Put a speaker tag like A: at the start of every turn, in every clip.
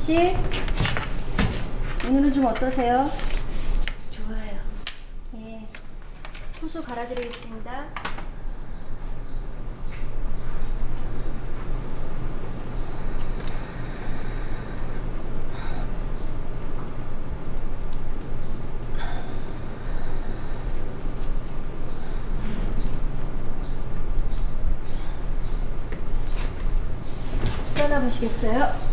A: 씨, 오늘은 좀 어떠세요?
B: 좋아요.
A: 예, 호수 갈아드리겠습니다. 떠나보시겠어요?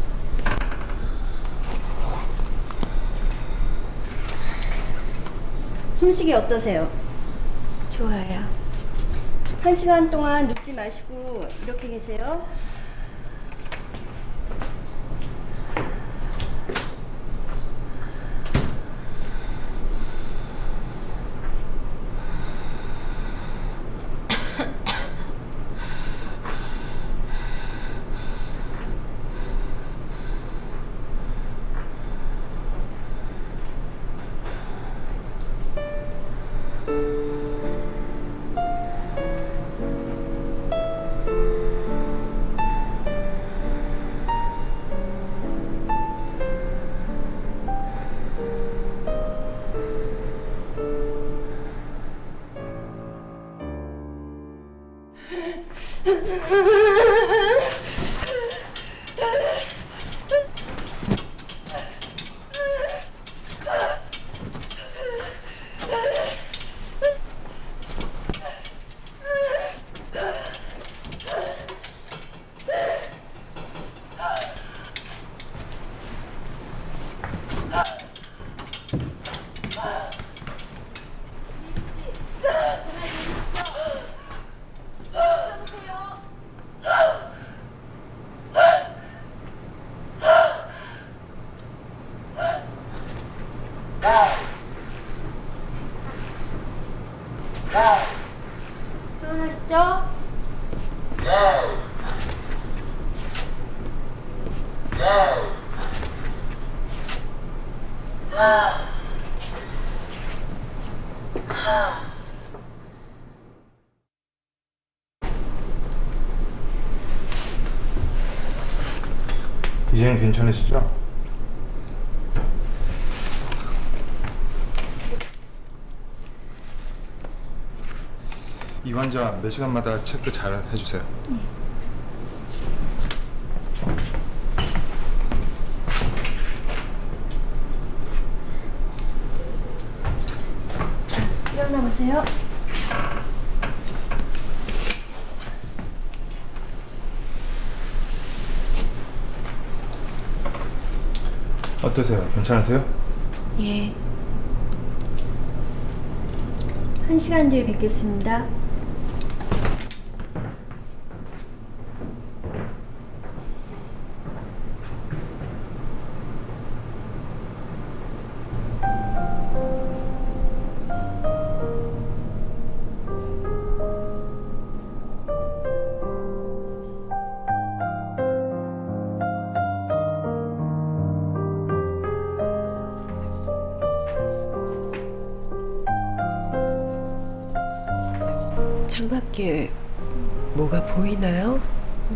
A: 숨쉬기 어떠세요?
B: 좋아요.
A: 한 시간 동안 눕지 마시고 이렇게 계세요.
C: 괜찮으시죠? 이 환자 몇 시간마다 체크 잘 해주세요.
A: 일어나 보세요.
C: 어떠세요? 괜찮으세요?
B: 예.
A: 한 시간 뒤에 뵙겠습니다.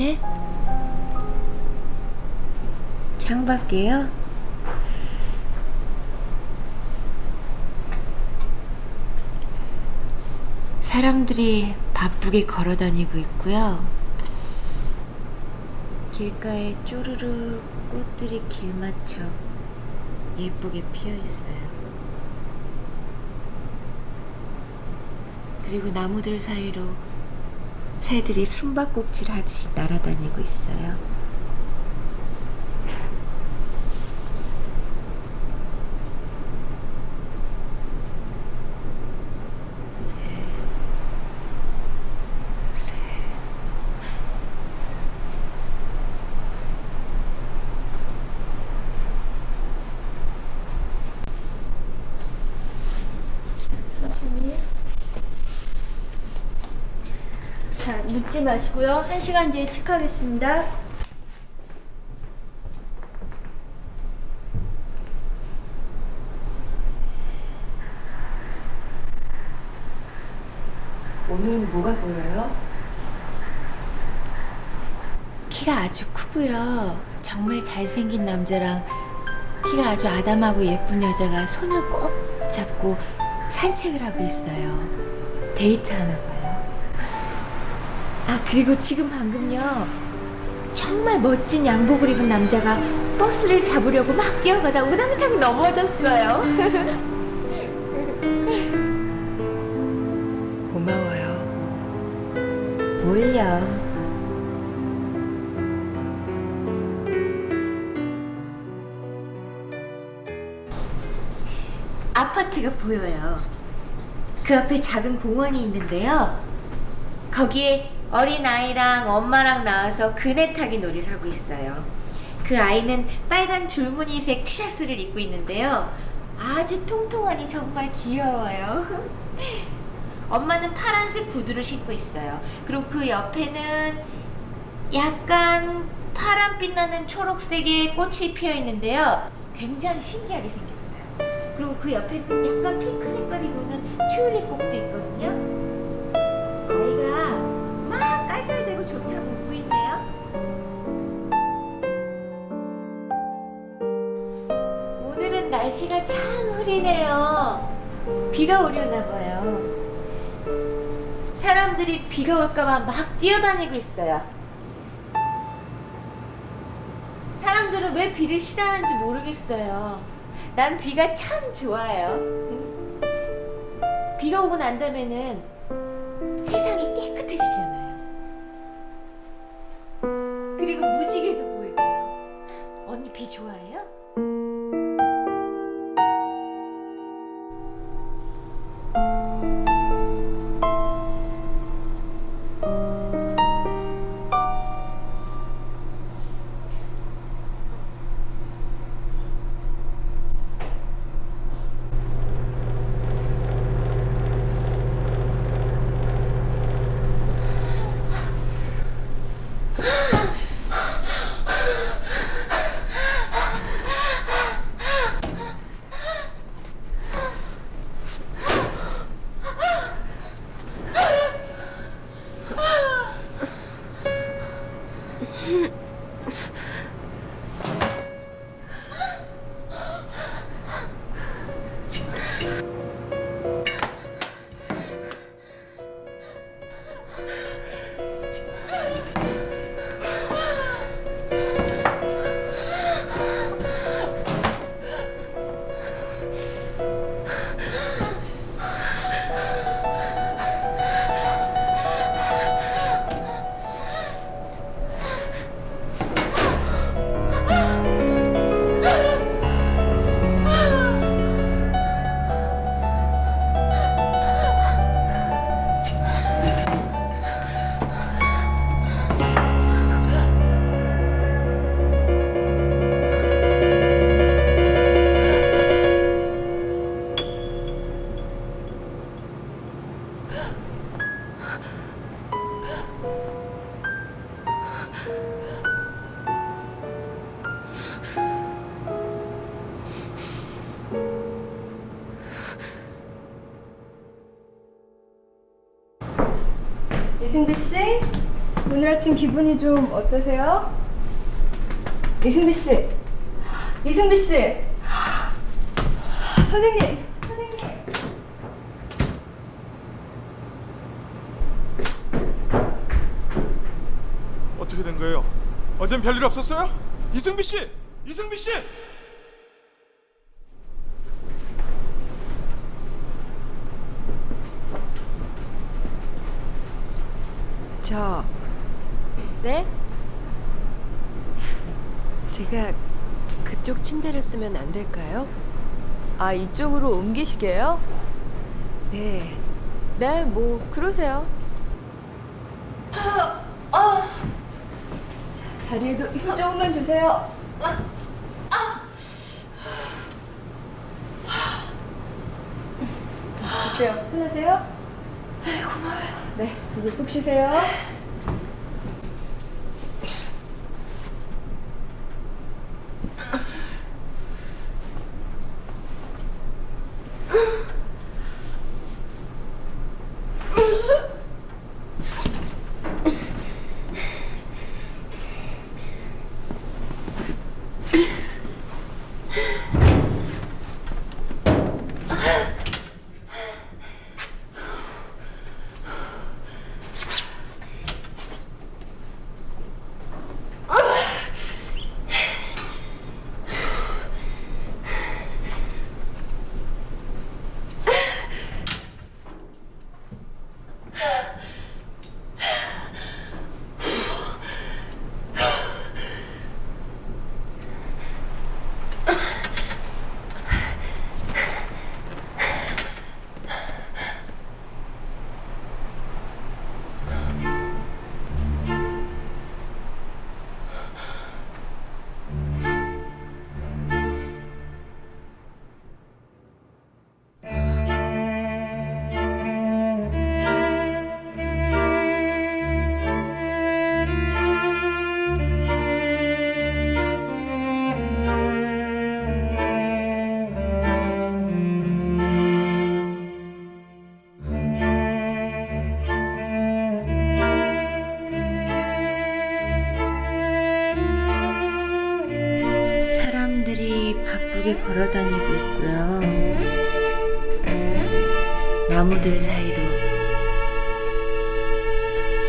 B: 네? 창밖에요? 사람들이 바쁘게 걸어 다니고 있고요. 길가에 쪼르르 꽃들이 길 맞춰 예쁘게 피어 있어요. 그리고 나무들 사이로 새들이 숨바꼭질 하듯이 날아다니고 있어요. 새, 새.
A: 천천히. 자, 눕지 마시고요. 한 시간 뒤에 체크하겠습니다.
D: 오늘은 뭐가 보여요?
B: 키가 아주 크고요. 정말 잘생긴 남자랑 키가 아주 아담하고 예쁜 여자가 손을 꼭 잡고 산책을 하고 있어요. 데이트 하나 봐요. 아, 그리고 지금 방금요. 정말 멋진 양복을 입은 남자가 버스를 잡으려고 막 뛰어가다 우당탕 넘어졌어요.
D: 고마워요.
B: 뭘요? 아파트가 보여요. 그 앞에 작은 공원이 있는데요. 거기에 어린 아이랑 엄마랑 나와서 그네 타기 놀이를 하고 있어요. 그 아이는 빨간 줄무늬색 티셔츠를 입고 있는데요. 아주 통통하니 정말 귀여워요. 엄마는 파란색 구두를 신고 있어요. 그리고 그 옆에는 약간 파란 빛 나는 초록색의 꽃이 피어 있는데요. 굉장히 신기하게 생겼어요. 그리고 그 옆에는 약간 핑크 색깔이 도는 튤립 꽃도 있거든요. 날씨가 참 흐리네요. 비가 오려나 봐요. 사람들이 비가 올까봐 막 뛰어다니고 있어요. 사람들은 왜 비를 싫어하는지 모르겠어요. 난 비가 참 좋아요. 비가 오고 난 다음에는 세상이 깨끗해지잖아요. 그리고 무지개도 보이고요. 언니 비 좋아해요?
E: 아침 기분이 좀 어떠세요? 이승비 씨, 이승비 씨, 선생님, 선생님.
F: 어떻게 된 거예요? 어젠 별일 없었어요? 이승비 씨! 이승비 씨!
D: 저
E: 네?
D: 제가 그쪽 침대를 쓰면 안 될까요?
E: 아 이쪽으로 옮기시게요?
D: 네.
E: 네, 뭐 그러세요. 다리에도 힘 조금만 주세요. 어때요? 편하세요? 고마워요. 네, 이제 푹 쉬세요.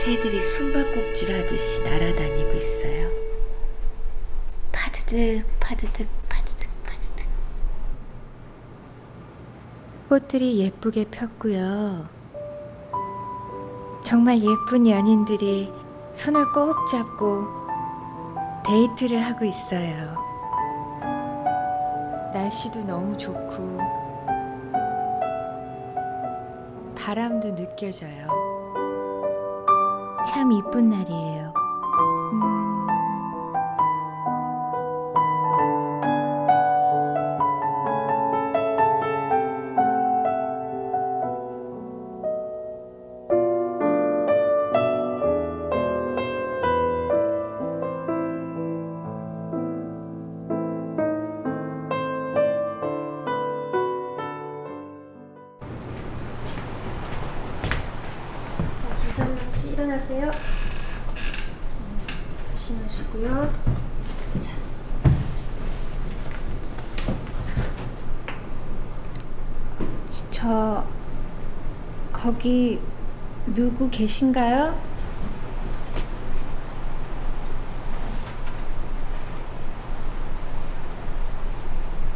G: 새들이 숨바꼭질 하듯이 날아다니고 있어요. 파드득, 파드득, 파드득, 파드득. 꽃들이 예쁘게 폈고요. 정말 예쁜 연인들이 손을 꼭 잡고 데이트를 하고 있어요. 날씨도 너무 좋고 바람도 느껴져요. 참 이쁜 날이에요. 저 거기 누구 계신가요?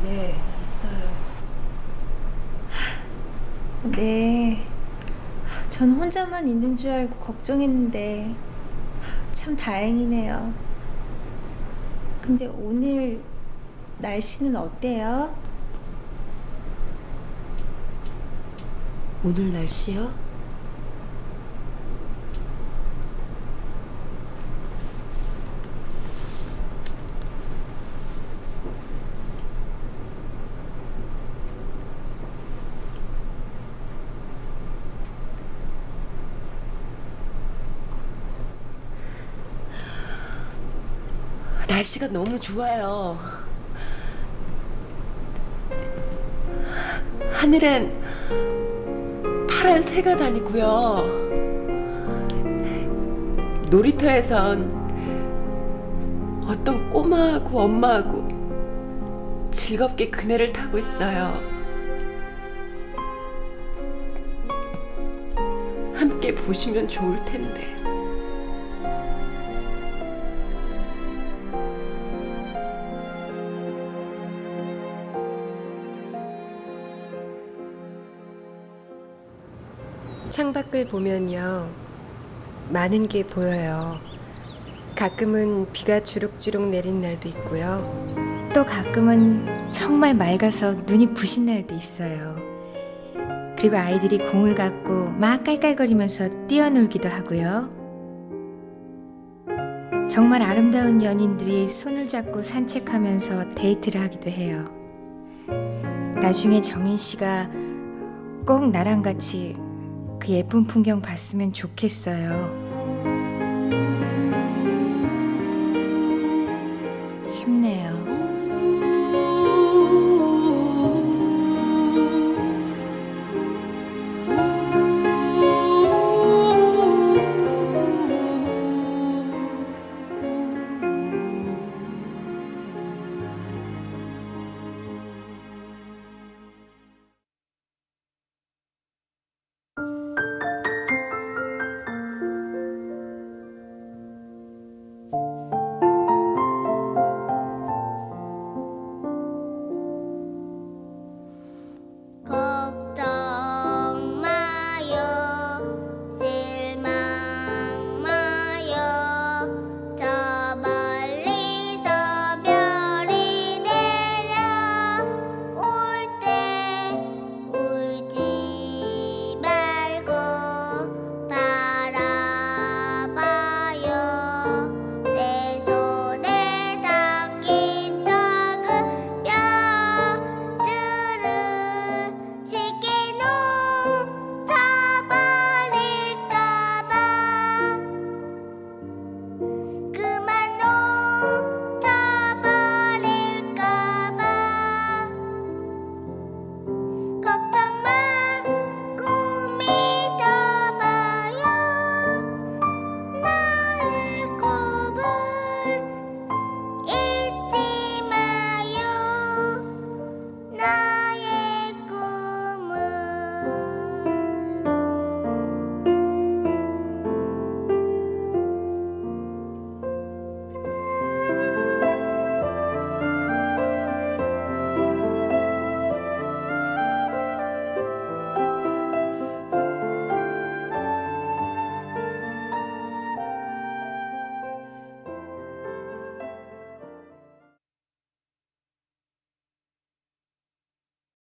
H: 네, 있어요.
G: 네. 전 혼자만 있는 줄 알고 걱정했는데 참 다행이네요. 근데 오늘 날씨는 어때요?
D: 오늘 날씨요? 날씨가 너무 좋아요. 하늘엔 파란 새가 다니고요. 놀이터에선 어떤 꼬마하고 엄마하고 즐겁게 그네를 타고 있어요. 함께 보시면 좋을 텐데. 창밖을 보면요. 많은 게 보여요. 가끔은 비가 주룩주룩 내린 날도 있고요.
G: 또 가끔은 정말 맑아서 눈이 부신 날도 있어요. 그리고 아이들이 공을 갖고 막 깔깔거리면서 뛰어놀기도 하고요. 정말 아름다운 연인들이 손을 잡고 산책하면서 데이트를 하기도 해요. 나중에 정인 씨가 꼭 나랑 같이 그 예쁜 풍경 봤으면 좋겠어요.